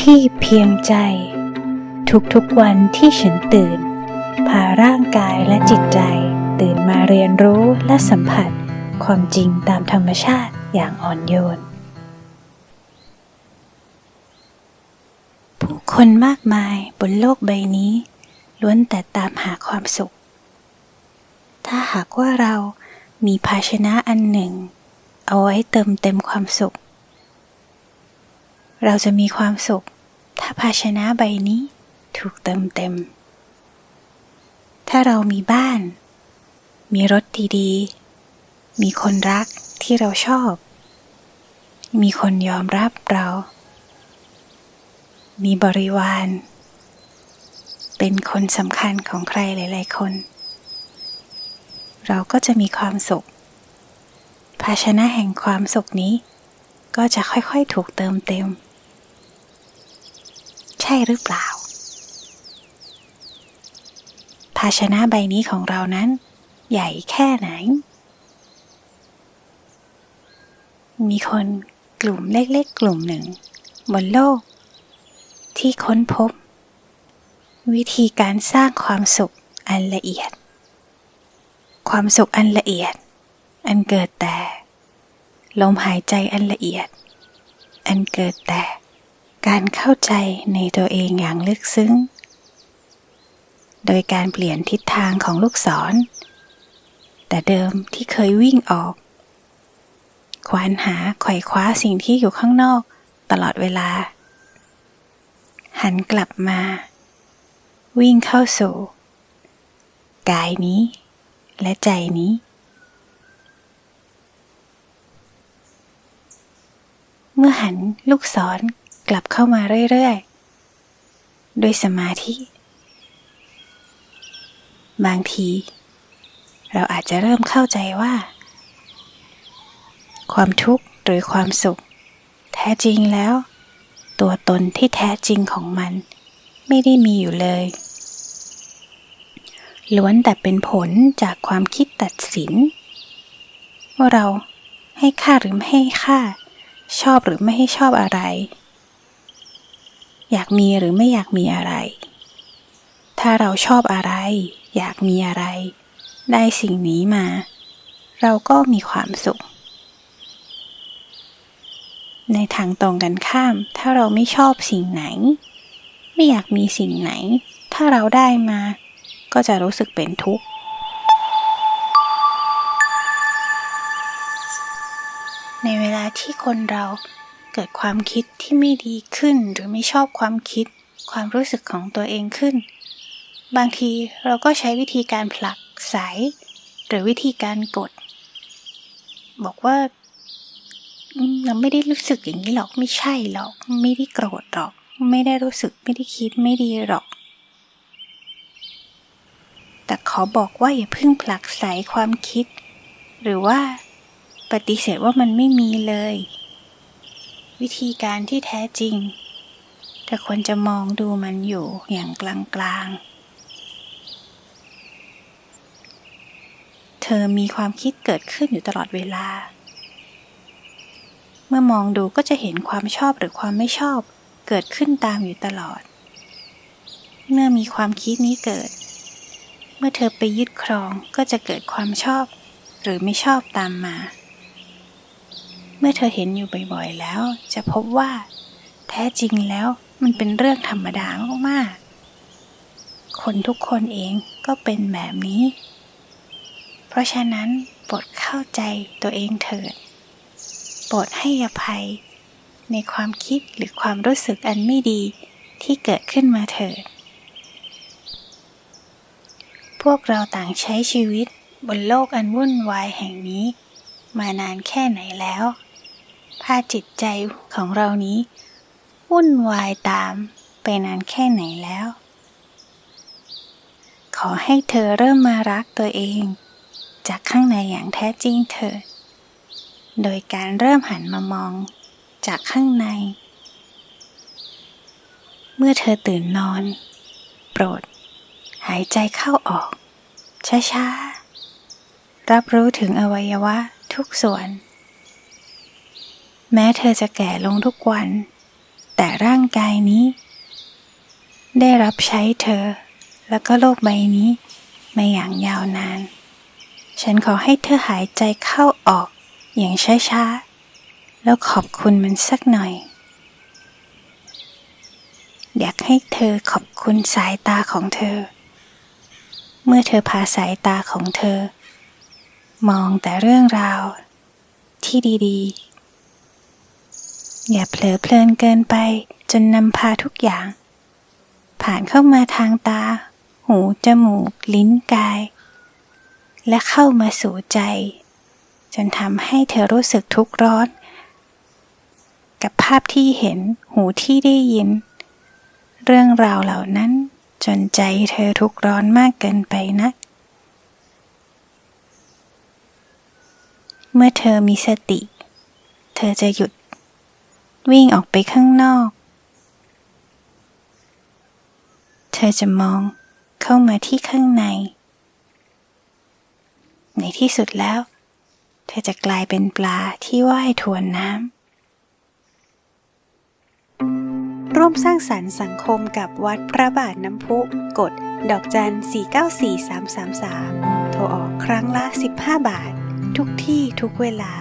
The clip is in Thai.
ที่เพียงใจ ทุกๆวันที่ฉันตื่น พาร่างกายและจิตใจ ตื่นมาเรียนรู้และสัมผัส ความจริงตามธรรมชาติอย่างอ่อนโยน ผู้คนมากมายบนโลกใบนี้ ล้วนแต่ตามหาความสุข ถ้าหากว่าเรามีภาชนะอันหนึ่ง เอาไว้เติมเต็มความสุข เราจะมีความสุข ถ้าภาชนะใบนี้ถูกเติมเต็ม ถ้าเรามีบ้าน มีรถดีๆ มีคนรักที่เราชอบ มีคนยอมรับเรา มีบริวาร เป็นคนสำคัญของใครหลาย ๆ คน เราก็จะมีความสุข ภาชนะแห่งความสุขนี้ก็จะค่อยๆ ถูกเติมเต็ม ช่หรือเปล่า ภาชนะใบนี้ของเรานั้น ใหญ่แค่ไหน มีคนกลุ่มเล็กๆ กลุ่มหนึ่ง บนโลก ที่ค้นพบ วิธีการสร้างความสุขอันละเอียด ความสุขอันละเอียด อันเกิดแต่ ลมหายใจอันละเอียด อันเกิดแต่ การเข้าใจในตัวเองอย่างลึกซึ้ง โดยการเปลี่ยนทิศทางของลูกศร แต่เดิมที่เคยวิ่งออก ควานหาไขว่คว้าสิ่งที่อยู่ข้างนอกตลอดเวลา หันกลับมา วิ่งเข้าสู่ กายนี้ และใจนี้เมื่อหันลูกศร กลับเข้ามาเรื่อยๆ ด้วยสมาธิ บางที เราอาจจะเริ่มเข้าใจว่า ความทุกข์หรือความสุข แท้จริงแล้ว ตัวตนที่แท้จริงของมัน ไม่ได้มีอยู่เลย ล้วนแต่เป็นผลจากความคิดตัดสิน ว่าเราให้ค่าหรือไม่ให้ค่า ชอบหรือไม่ให้ชอบอะไร อยากมีหรือไม่อยากมีอะไร ถ้าเราชอบอะไร อยากมีอะไร ได้สิ่งนี้มา เราก็มีความสุข ในทางตรงกันข้าม ถ้าเราไม่ชอบสิ่งไหน ไม่อยากมีสิ่งไหน ถ้าเราได้มา ก็จะรู้สึกเป็นทุกข์ในเวลาที่คนเรา เกิดความคิดที่ไม่ดีขึ้นหรือไม่ชอบความคิด ความรู้สึกของตัวเองขึ้น บางทีเราก็ใช้วิธีการผลักไสหรือวิธีการกด บอกว่าเราไม่ได้รู้สึกอย่างนี้หรอกไม่ใช่หรอก ไม่ได้โกรธหรอก ไม่ได้รู้สึกไม่ได้คิดไม่ดีหรอก แต่ขอบอกว่าอย่าเพิ่งผลักไสความคิด หรือว่าปฏิเสธว่ามันไม่มีเลย วิธีการที่แท้จริง แต่ควรจะมองดูมันอยู่อย่างกลางๆ เธอมีความคิดเกิดขึ้นอยู่ตลอดเวลา เมื่อมองดูก็จะเห็นความชอบหรือความไม่ชอบเกิดขึ้นตามอยู่ตลอด เมื่อมีความคิดนี้เกิด เมื่อเธอไปยึดครองก็จะเกิดความชอบหรือไม่ชอบตามมา เมื่อเธอเห็นอยู่บ่อยๆแล้ว จะพบว่า แท้จริงแล้วมันเป็นเรื่องธรรมดามากๆ คนทุกคนเองก็เป็นแบบนี้ เพราะฉะนั้นโปรดเข้าใจตัวเองเถิดโปรดให้อภัย ในความคิดหรือความรู้สึกอันไม่ดีที่เกิดขึ้นมาเถิด พวกเราต่างใช้ชีวิตบนโลกอันวุ่นวายแห่งนี้ มานานแค่ไหนแล้ว พาจิตใจของเรานี้ วุ่นวายตามไปนานแค่ไหนแล้ว ขอให้เธอเริ่มมารักตัวเอง จากข้างในอย่างแท้จริงเถิดโดยการเริ่มหันมามองจากข้างใน เมื่อเธอตื่นนอน โปรด หายใจเข้าออกช้าๆ รับรู้ถึงอวัยวะทุกส่วน แม้เธอจะแก่ลงทุกวัน แต่ร่างกายนี้ ได้รับใช้เธอ แล้วก็โลกใบนี้มาอย่างยาวนาน ฉันขอให้เธอหายใจเข้าออกอย่างช้าๆ แล้วขอบคุณมันสักหน่อย อยากให้เธอขอบคุณสายตาของเธอ เมื่อเธอพาสายตาของเธอ มองแต่เรื่องราว ที่ดีๆ อย่าเผลอเพลินเกินไป จนนำพาทุกอย่าง ผ่านเข้ามาทางตา หู จมูก ลิ้นกาย และเข้ามาสู่ใจ จนทำให้เธอรู้สึกทุกข์ร้อน กับภาพที่เห็นหูที่ได้ยิน เรื่องราวเหล่านั้นจนใจเธอทุกข์ร้อนมากเกินไปนะเมื่อเธอมีสติ เธอจะหยุด วิ่งออกไปข้างนอก เธอจะมองเข้ามาที่ข้างใน ในที่สุดแล้ว เธอจะกลายเป็นปลาที่ว่ายทวนน้ำ ร่วมสร้างสรรค์สังคมกับวัดพระบาทน้ำพุ กด ดอกจัน 494-333 โทรออกครั้งละ 15 บาท ทุกที่ทุกเวลา